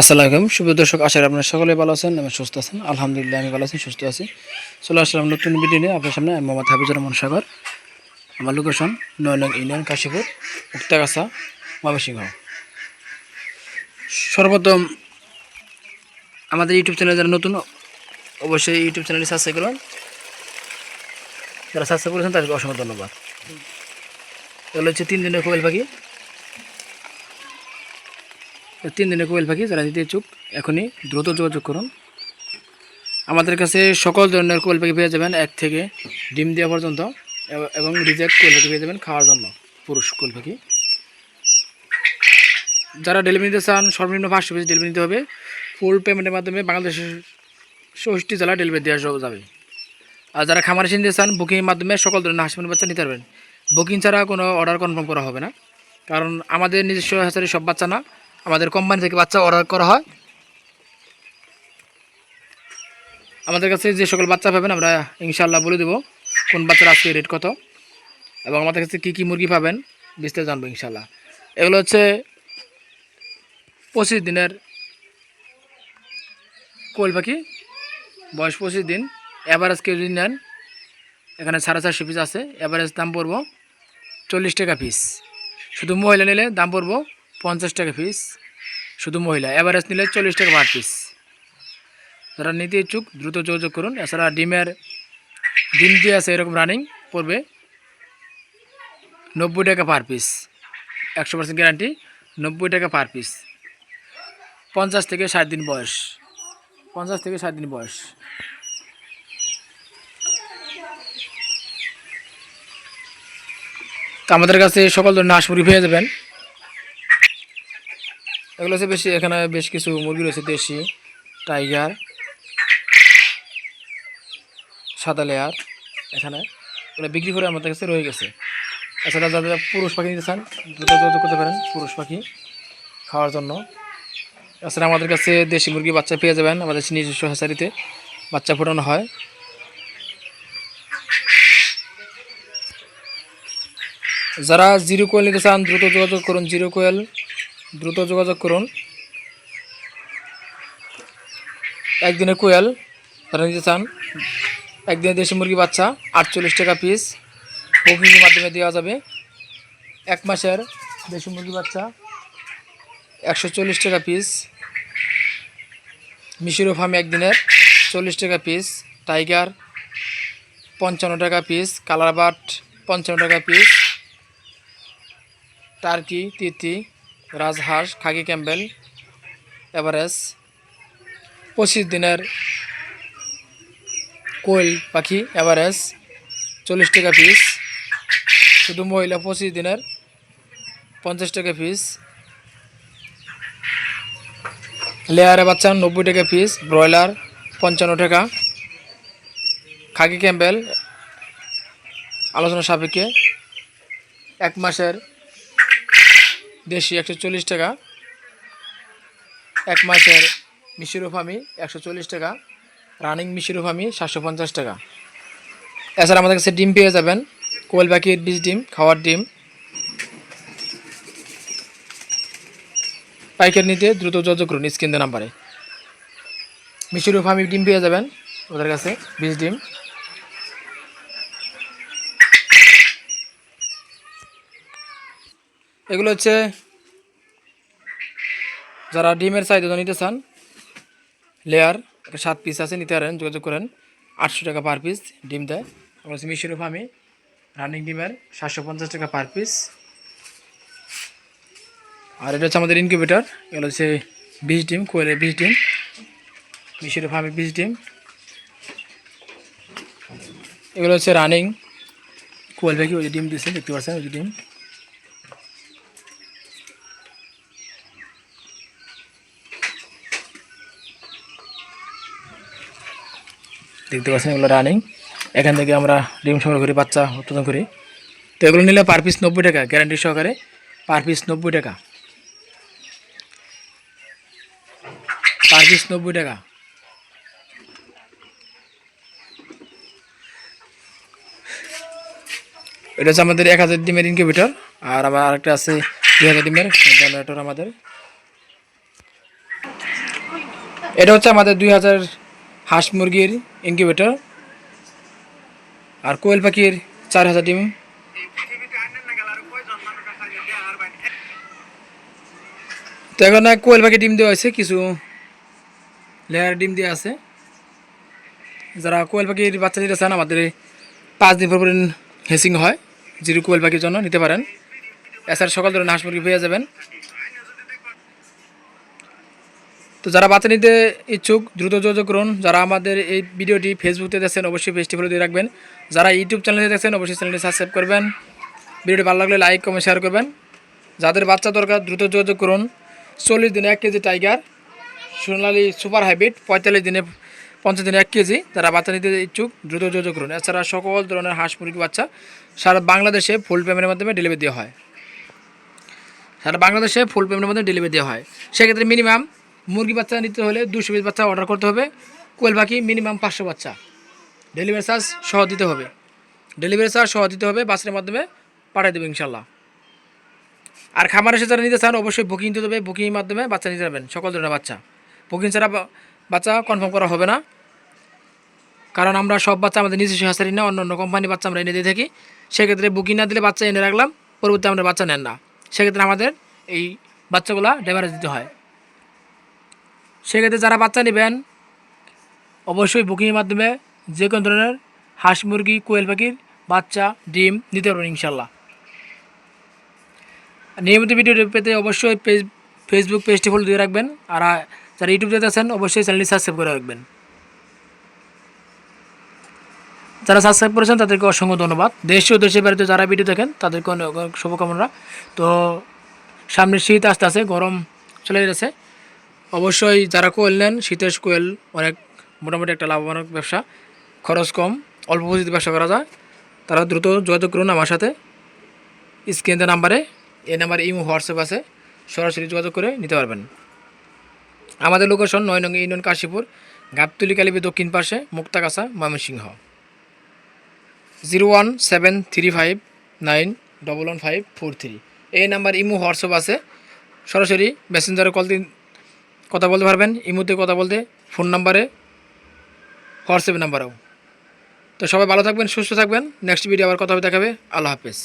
আসসালামু আলাইকুম। শুভ দর্শক, আশা করি আপনারা সকলে ভালো আছেন এবং সুস্থ আছেন। আলহামদুলিল্লাহ, আমি ভালো আছি, সুস্থ আছি। চলে আসলাম নতুন ভিডিও নিয়ে আপনার সামনে। মোহাম্মদ হাফিজুর রহমান সাগর। আমার লোকেশন নয় নং ইউনিয়ন কাশীপুর উক্তাগাছা ময়মনসিংহ। সর্বপ্রথম আমাদের ইউটিউব চ্যানেল যারা নতুন, অবশ্যই ইউটিউব চ্যানেলটি সাবস্ক্রাইব করুন। যারা সাবস্ক্রাইব করেছেন তাদেরকে অসংখ্য ধন্যবাদ। এগুলো হচ্ছে তিন দিনের কোয়েল পাখি। তিন দিনের কোয়েল পাখি, যারা নিতে ইচ্ছুক, এখনই দ্রুত যোগাযোগ করুন। আমাদের কাছে সকল ধরনের কোয়েল পাখি পেয়ে যাবেন, এক থেকে ডিম দেওয়া পর্যন্ত, এবং রিজেক্ট কোয়েল পাখি পেয়ে যাবেন খাওয়ার জন্য, পুরুষ কোয়েল পাখি। যারা ডেলিভারি নিতে চান, সর্বনিম্ন পাঁচশো পিস ডেলিভারি নিতে হবে। ফুল পেমেন্টের মাধ্যমে বাংলাদেশের ষষ্ঠী জেলা ডেলিভারি দেওয়া যাবে আর যারা খামার এসে নিতে চান বুকিংয়ের মাধ্যমে সকল ধরনের হাঁস মুরগির বাচ্চা নিতে পারবেন। বুকিং ছাড়া কোনো অর্ডার কনফার্ম করা হবে না। কারণ আমাদের নিজস্ব হ্যাচারি সব বাচ্চা না। আমাদের কোম্পানি থেকে বাচ্চা অর্ডার করা হয়। আমাদের কাছে যে সকল বাচ্চা পাবেন, আমরা ইনশাল্লাহ বলে দেবো কোন বাচ্চার আজকে রেট কত এবং আমাদের কাছে কী কী মুরগি পাবেন, বিস্তারিত জানব ইনশাল্লাহ এগুলো হচ্ছে পঁচিশ দিনের কোয়েল পাখি, বয়স পঁচিশ দিন। অ্যাভারেজ কেউ যদি নেন, এখানে সাড়ে চারশো পিস আছে। অ্যাভারেজ দাম পড়ব চল্লিশ টাকা পিস শুধু মহিলা নিলে দাম পড়ব পঞ্চাশ টাকা পিস শুধু মহিলা। অ্যাভারেজ নিলে চল্লিশ টাকা পার পিস যারা নিতে ইচ্ছুক, দ্রুত যোগাযোগ করুন। এছাড়া ডিমের, ডিম দিয়ে আছে এরকম রানিং পড়বে নব্বই টাকা পার পিস একশো পার্সেন্ট গ্যারান্টি নব্বই টাকা পার পিস পঞ্চাশ থেকে ষাট দিন বয়স। পঞ্চাশ থেকে ষাট দিন বয়স। তো আমাদের কাছে সকল ধরনের হাঁস মুরগি পেয়ে যাবেন। এগুলো হচ্ছে বেশি, এখানে বেশ কিছু মুরগি রয়েছে, দেশি, টাইগার, সাদা লেয়ার, এখানে এগুলো বিক্রি করে আমাদের কাছে রয়ে গেছে। এছাড়া যারা পুরুষ পাখি নিতে চান যোগাযোগ করতে পারেন পুরুষ পাখি খাওয়ার জন্য। এছাড়া আমাদের কাছে দেশি মুরগি বাচ্চা পেয়ে যাবেন, আমাদের নিজস্ব হ্যাচারিতে বাচ্চা ফোটানো হয়। যারা জিরো কোয়েল নিতে চান, দ্রুত যোগাযোগ করুন জিরো কোয়েল দ্রুত যোগাযোগ করুন। একদিনে কোয়েল যারা নিতে চান। একদিনে দেশি মুরগি বাচ্চা, আটচল্লিশ টাকা পিস বুকিংয়ের মাধ্যমে দেওয়া যাবে। এক মাসের দেশি মুরগি বাচ্চা, একশো চল্লিশ টাকা পিস মিশিরো ফার্ম একদিনের, চল্লিশ টাকা পিস টাইগার, পঞ্চান্ন টাকা পিস কালার বাট পঞ্চান্ন টাকা পিস টার্কি, তিতি। রাজহাঁস, খাকি ক্যাম্বেল এভারেজ পঁচিশ দিনের কোয়েল পাখি এভারেজ চল্লিশ টাকা পিস। শুধু মহিলা পঁচিশ দিনের, পঞ্চাশ টাকা পিস। লেয়ারে বাচ্চা নব্বই টাকা পিস, ব্রয়লার পঞ্চান্ন টাকা। খাকি ক্যাম্বেল আলোচনা সাপেক্ষে এক মাসের দেশি একশো চল্লিশ টাকা। এক মাসের মিশিরো ফামি একশো টাকা। রানিং মিশিরো ফামি সাতশো পঞ্চাশ টাকা। এছাড়া আমাদের কাছে ডিম পেয়ে যাবেন। কোয়েল পাখির বীজ ডিম, খাওয়ার ডিম। পাইকারি নিতে দ্রুত যোগাযোগ করুন স্ক্রিন নাম্বারে। মিশিরো ফার্মি ডিম পেয়ে যাবেন ওদের কাছে বীজ ডিম। এগুলো হচ্ছে যারা ডিমের চাহিদা নিতে চান লেয়ার সাত পিস আছে, নিতে পারেন, যোগাযোগ করেন। আটশো টাকা পার পিস ডিম দেয়। আমার হচ্ছে মিশিরো ফার্মি রানিং ডিমের সাতশো পঞ্চাশ টাকা পার পিস আর এটা হচ্ছে আমাদের ইনকিউবেটার এগুলো হচ্ছে বিশ ডিম কোয়েলের বিশ ডিম মিশিরো ফার্মি বিশ ডিম। এগুলো হচ্ছে রানিং কোয়েল পাখি ওই যে ডিম দিচ্ছে দেখতে পাচ্ছেন ওই যে ডিম। দেখতে পাচ্ছেন এগুলো রানিং এখান থেকে আমরা ডিম সংগ্রহ করি, বাচ্চা উৎপাদন করি। তো এগুলো নিলে পার পিস নব্বই টাকা গ্যারান্টি সহকারে পার পিস নব্বই টাকা। পার পিস নব্বই টাকা। এটা হচ্ছে আমাদের এক হাজার ডিমের ইনকিউবেটর আর আমার আরেকটা আছে দুই হাজার ডিমের জেনারেটর আমাদের। এটা হচ্ছে আমাদের দুই হাজার হাঁস মুরগির ইনকিউবেটর আর কোয়েল পাখির চার হাজার ডিম। তো এখন কোয়েল পাখি ডিম দেওয়া হয়েছে, কিছু লেয়ার ডিম দেওয়া আছে। যারা কোয়েল পাখির বাচ্চা নিতে চান, আমাদের পাঁচ দিন পর পর হেসিং হয়। জিরো কোয়েল পাখির জন্য নিতে পারেন। এছাড়া সকাল ধরে হাঁস মুরগি পেয়ে যাবেন। তো যারা বাচ্চা নিতে ইচ্ছুক, দ্রুত যোগাযোগ করুন। যারা আমাদের এই ভিডিওটি ফেসবুকে দেখছেন, অবশ্যই পেজটি ফলো দিয়ে রাখবেন। যারা ইউটিউব চ্যানেলে দেখছেন, অবশ্যই চ্যানেলটি সাবস্ক্রাইব করবেন। ভিডিওটি ভালো লাগলে লাইক কমেন্ট শেয়ার করবেন। যাদের বাচ্চা দরকার, দ্রুত যোগাযোগ করুন। চল্লিশ দিনে এক kg tiger Sonali super hybrid পঁয়তাল্লিশ দিনে পঞ্চাশ দিনে এক কেজি। যারা বাচ্চা নিতে ইচ্ছুক, দ্রুত যোগাযোগ করুন। এছাড়া সকল ধরনের হাঁস মুরগি বাচ্চা সারা বাংলাদেশে ফুল পেমেন্টের মাধ্যমে ডেলিভারি দেওয়া হয়। সারা বাংলাদেশে ফুল পেমেন্টের মাধ্যমে ডেলিভারি দেওয়া হয়। সেক্ষেত্রে মিনিমাম মুরগি বাচ্চা নিতে হলে দুশো পিস বাচ্চা অর্ডার করতে হবে। কোয়েল পাখি মিনিমাম পাঁচশো বাচ্চা। ডেলিভারি চার্জ সহ দিতে হবে। ডেলিভারি চার্জ সহ দিতে হবে বাসের মাধ্যমে পাঠিয়ে দেবে ইনশাল্লাহ আর খামার এসে যারা নিতে চান, অবশ্যই বুকিং দিতে হবে। বুকিংয়ের মাধ্যমে বাচ্চা নিতে যাবেন সকল ধরনের বাচ্চা। বুকিং ছাড়া বাচ্চা কনফার্ম করা হবে না। কারণ আমরা সব বাচ্চা আমাদের নিজস্ব হাসারি না অন্য অন্য কোম্পানির বাচ্চা আমরা এনে দিয়ে থাকি। সেক্ষেত্রে বুকিং না দিলে বাচ্চা এনে রাখলাম, পরবর্তী আমরা বাচ্চা নেন না। সেক্ষেত্রে আমাদের এই বাচ্চাগুলো ডেমারেজ দিতে হয়। সেক্ষেত্রে যারা বাচ্চা নেবেন, অবশ্যই বুকিংয়ের মাধ্যমে যে কোনো ধরনের হাঁস মুরগি, কোয়েল পাখির বাচ্চা, ডিম নিতে পারবেন ইনশাল্লাহ। নিয়মিত ভিডিও পেতে অবশ্যই পেজ ফেসবুক পেজটি ফলো দিয়ে রাখবেন আর যারা ইউটিউব আছেন, অবশ্যই চ্যানেলটি সাবস্ক্রাইব করে রাখবেন। যারা সাবস্ক্রাইব করেছেন, তাদেরকে অসংখ্য ধন্যবাদ। দেশ ও দেশের বাড়িতে যারা ভিডিও দেখেন, তাদেরকে অনেক শুভকামনা। তো সামনে শীত আসতে আসে গরম চলে যাচ্ছে অবশ্যই যারা কোয়েল নেন শীতের কোয়েল অনেক মোটামুটি একটা লাভজনক ব্যবসা। খরচ কম, অল্প পুঁজিতে ব্যবসা করা যায়। তারা দ্রুত যোগাযোগ করুন আমার সাথে। স্ক্রিনের নাম্বারে, এই নাম্বারে ইমো, হোয়াটসঅ্যাপ আছে। সরাসরি যোগাযোগ করে নিতে পারবেন। আমাদের লোকেশন নয় নং ইউনিয়ন কাশীপুর গাবতলি কালিপি দক্ষিণ পাশে, Muktagachha, Mymensingh. Zero one seven three five nine double one five four three. এই নাম্বার ইমো, হোয়াটসঅ্যাপ আছে। সরাসরি মেসেঞ্জারে কল দিন কথা বলতে পারবেন। ইমোতে কথা বলতে ফোন নাম্বারে হোয়াটসঅ্যাপ নাম্বারেও তো সবাই ভালো থাকবেন, সুস্থ থাকবেন। নেক্সট ভিডিও আবার কথা হবে, দেখাবে। আল্লাহ হাফেজ।